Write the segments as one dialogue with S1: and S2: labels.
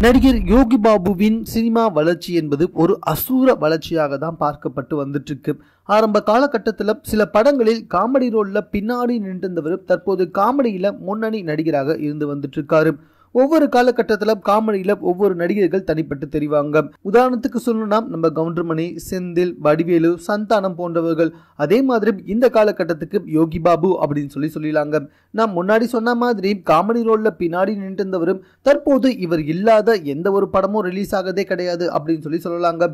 S1: நடிகர் யோகி பாபுவின் சினிமா வளர்ச்சி என்பது ஒரு அசூர வளர்ச்சியாக தான் பார்க்கப்பட்டு வந்துட்டு இருக்கு ஆரம்ப காலகட்டத்தில் சில படங்களில் காமெடி ரோல்ல பின்னாடி நின்றிருந்தவர் தற்போது காமெடியில முன்னணி நடிகராக இருந்து வந்துட்டு இருக்காரு ஒவ்வொரு காலகட்டத்தில் காமெடியில் ஒவ்வொரு நடிகர்கள் தனிப்பட்டு தெரிவாங்க. உதாரணத்துக்கு சொல்லணும்னா நம்ம கவுண்டர்மணி செந்தில் வடிவேலு சந்தானம் போன்றவர்கள். அதே மாதிரி இந்த காலகட்டத்துக்கு யோகி பாபு அப்படின்னு சொல்லி சொல்லிடலாங்க நான் முன்னாடி சொன்ன மாதிரி காமெடி ரோல்ல பின்னாடி நின்று இருந்தவரும் தற்போது இவர் இல்லாத எந்த ஒரு படமும் ரிலீஸ் ஆகதே கிடையாது அப்படின்னு சொல்லி சொல்லலாங்க.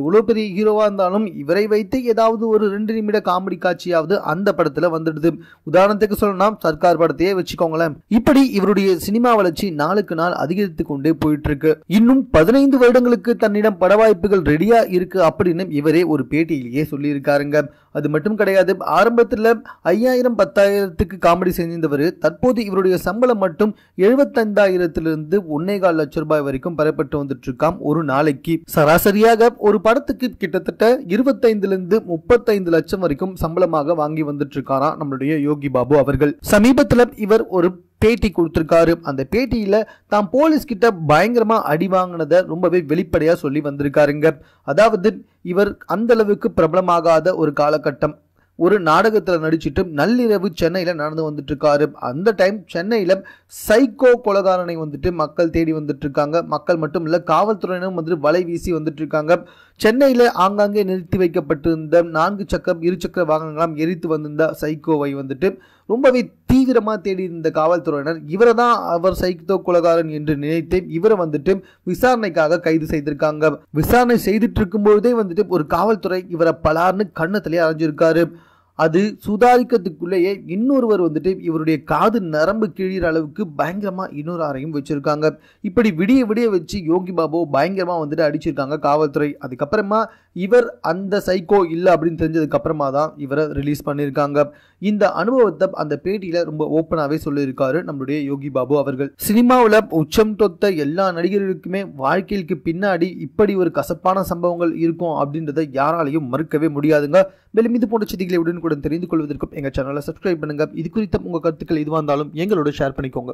S1: எவ்வளோ பெரிய ஹீரோவாக இருந்தாலும் இவரை வைத்து ஏதாவது ஒரு ரெண்டு நிமிட காமெடி காட்சியாவது அந்த படத்தில் வந்துடுது. உதாரணத்துக்கு சொல்லணும்னா சர்க்கார் படத்தையே வச்சுக்கோங்களேன். இப்படி இவருடைய சினிமா வளர்ச்சி நாளுக்கு நாள் அதிகரித்து கொண்டே போயிட்டு இருக்கு இன்னும் பதினைந்து வருடங்களுக்கு தன்னிடம் பட வாய்ப்புகள் ரெடியா இருக்கு அப்படின்னு இவரே ஒரு பேட்டியிலேயே சொல்லியிருக்காருங்க. அது மட்டும் கிடையாது ஆரம்பத்தில் ஐயாயிரம் பத்தாயிரத்துக்கு காமெடி செஞ்சிருந்தவர் தற்போது இவருடைய சம்பளம் மட்டும் எழுபத்தைந்தாயிரத்திலிருந்து ஒன்னே கால் லட்சம் ரூபாய் வரைக்கும் பெறப்பட்டு வந்துட்டு இருக்காம் ஒரு நாளைக்கு சராசரியாக ஒரு படத்துக்கு கிட்டத்தட்ட இருபத்தைந்துலேருந்து முப்பத்தைந்து லட்சம் வரைக்கும் சம்பளமாக வாங்கி வந்துட்டு இருக்காராம் நம்மளுடைய யோகி பாபு அவர்கள். சமீபத்தில் இவர் ஒரு பேட்டி கொடுத்துருக்காரு. அந்த பேட்டியில் தான் போலீஸ் பயங்கரமாக அடி வாங்கினதை ரொம்பவே வெளிப்படையாக சொல்லி வந்திருக்காருங்க. அதாவது இவர் அந்தளவுக்கு பிரபலமாகாத ஒரு காலகட்டம். ஒரு நாடகத்தில் நடிச்சிட்டு நள்ளிரவு சென்னையில் நடந்து வந்துட்டு இருக்காரு அந்த டைம் சென்னையில் சைக்கோ கொலகாரனை வந்துட்டு மக்கள் தேடி வந்துட்டு இருக்காங்க மக்கள் மட்டும் இல்லை காவல்துறையினரும் வந்துட்டு வலை வீசி வந்துட்டு இருக்காங்க சென்னையில் ஆங்காங்கே நிறுத்தி வைக்கப்பட்டிருந்த நான்கு சக்கரம் இரு சக்கர வாகனங்களாம் எரித்து வந்திருந்த சைக்கோவை வந்துட்டு ரொம்பவே தீவிரமாக தேடி இருந்த காவல்துறையினர் இவரை தான் அவர் சைக்கோ கொலகாரன் என்று நினைத்து இவரை வந்துட்டு விசாரணைக்காக கைது செய்திருக்காங்க. விசாரணை செய்துட்டு இருக்கும்பொழுதே வந்துட்டு ஒரு காவல்துறை இவரை பலார்னு கண்ணத்திலே அரைஞ்சிருக்காரு அது சுதாரிக்கிறதுக்குள்ளேயே இன்னொருவர் வந்துட்டு இவருடைய காது நரம்பு கிழிகிற அளவுக்கு பயங்கரமாக இன்னொரு ஆரையும் வச்சுருக்காங்க. இப்படி விடிய விடிய வச்சு யோகி பாபு பயங்கரமாக வந்துட்டு அடிச்சிருக்காங்க காவல்துறை. அதுக்கப்புறமா இவர் அந்த சைக்கோ இல்லை அப்படின்னு தெரிஞ்சதுக்கு அப்புறமா தான் இவரை ரிலீஸ் பண்ணியிருக்காங்க. இந்த அனுபவத்தை அந்த பேட்டியில் ரொம்ப ஓப்பனாகவே சொல்லியிருக்காரு நம்மளுடைய யோகி பாபு அவர்கள். சினிமாவில் உச்சம் தொத்த எல்லா நடிகர்களுக்குமே வாழ்க்கைக்கு பின்னாடி இப்படி ஒரு கசப்பான சம்பவங்கள் இருக்கும் அப்படின்றத யாராலையும் மறுக்கவே முடியாதுங்க. மேலும் இது போன்ற செய்திகளை உடனுக்குடன் தெரிந்து கொள்வதற்கும் எங்கள் சேனலை சப்ஸ்கிரைப் பண்ணுங்கள் இது குறித்த உங்கள் கருத்துக்கள் எதுவாக இருந்தாலும் எங்களோட ஷேர் பண்ணிக்கோங்க.